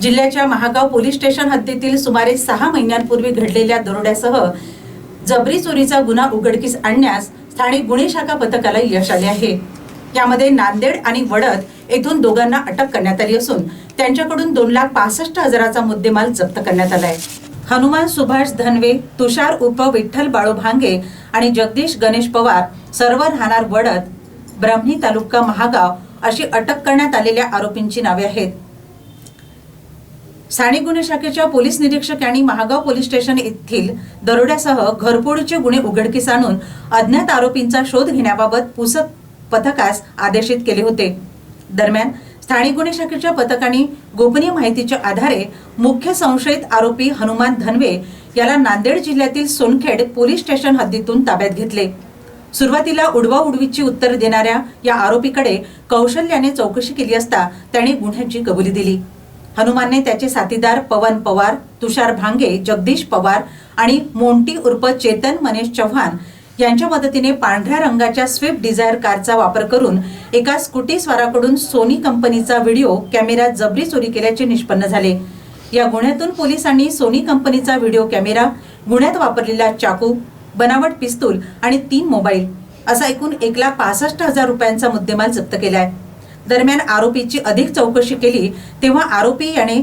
जिल्ह्याच्या Mahagaon police station हद्दीतील सुमारे सहा महिन्यांपूर्वी घडलेल्या दरोड्यासह जबरी चोरीचा गुन्हा उघडकीस आणण्यास स्थानिक गुन्हे शाखा पथकाला यश आले आहे. यामध्ये नांदेड आणि वडद येथून दोघांना अटक करण्यात आली असून त्यांच्याकडून दोन लाख पासष्ट हजाराचा मुद्देमाल जप्त करण्यात आलाय हनुमान सुभाष धनवे तुषार उप विठ्ठल बाळू भांगे आणि जगदीश गणेश पवार सर्व राहणार वडद ब्राह्मणी तालुका महागाव अशी अटक करण्यात आलेल्या आरोपींची नावे आहेत. स्थानिक गुन्हे शाखेच्या पोलीस निरीक्षक यांनी महागाव पोलीस स्टेशन येथील दरोड्यासह घरफोडीचे गुन्हे उघडकीस आणून अज्ञात आरोपींचा शोध घेण्याबाबत पुसक पथकास आदेशित केले होते. दरम्यान स्थानिक गुन्हे शाखेच्या पथकाने गोपनीय माहितीच्या आधारे मुख्य संशयित आरोपी हनुमान धनवे याला नांदेड जिल्ह्यातील सोनखेड पोलीस स्टेशन हद्दीतून ताब्यात घेतले. सुरुवातीला उडवा उडवीची उत्तर देणाऱ्या या आरोपीकडे कौशल्याने चौकशी केली असता त्याने गुन्ह्याची कबुली दिली. हनुमानने त्याचे साथीदार पवन पवार तुषार भांगे जगदीश पवार आणि मोंटी उर्फ चेतन मनेश चव्हाण यांच्या मदतीने पांढऱ्या रंगाच्या स्विफ्ट डिझायर कारचा वापर करून एका स्कूटी स्वाराकडून सोनी कंपनीचा व्हिडिओ कॅमेरा जबरी चोरी केल्याचे निष्पन्न झाले. या गुन्ह्यातून पोलिसांनी सोनी कंपनीचा व्हिडिओ कॅमेरा गुन्ह्यात वापरलेला चाकू बनावट पिस्तूल आणि तीन मोबाईल असा एकूण एक लाख पासष्ट हजार रुपयांचा मुद्देमाल जप्त केलाय. दरम्यान आरोपीची अधिक चौकशी केली तेव्हा आरोपी याने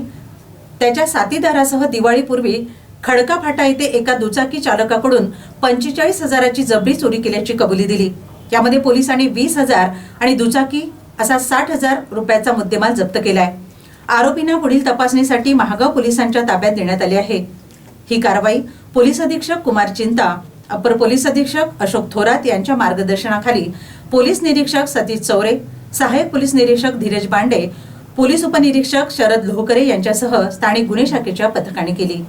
त्याच्या साथीदारासह दिवाळीपूर्वी खडका फाटा येथे एका दुचाकी चालकाकडून पंचेचाळीस हजाराची जबरी चोरी केल्याची कबुली दिली. यामध्ये पोलिसांनी वीस हजार आणि दुचाकी असा साठ हजार रुपयाचा मुद्देमाल जप्त केलाय. आरोपींना पुढील तपासणीसाठी महागाव पोलिसांच्या ताब्यात देण्यात आले आहे. ही कारवाई पोलीस अधीक्षक कुमार चिंता अपर पोलीस अधीक्षक अशोक थोरात यांच्या मार्गदर्शनाखाली पोलीस निरीक्षक सतीश चौरे सहाय्यक पोलीस निरीक्षक धीरज बांडे पोलीस उपनिरीक्षक शरद लोहकरे यांच्यासह स्थानिक गुन्हे शाखेच्या पथकाने केली.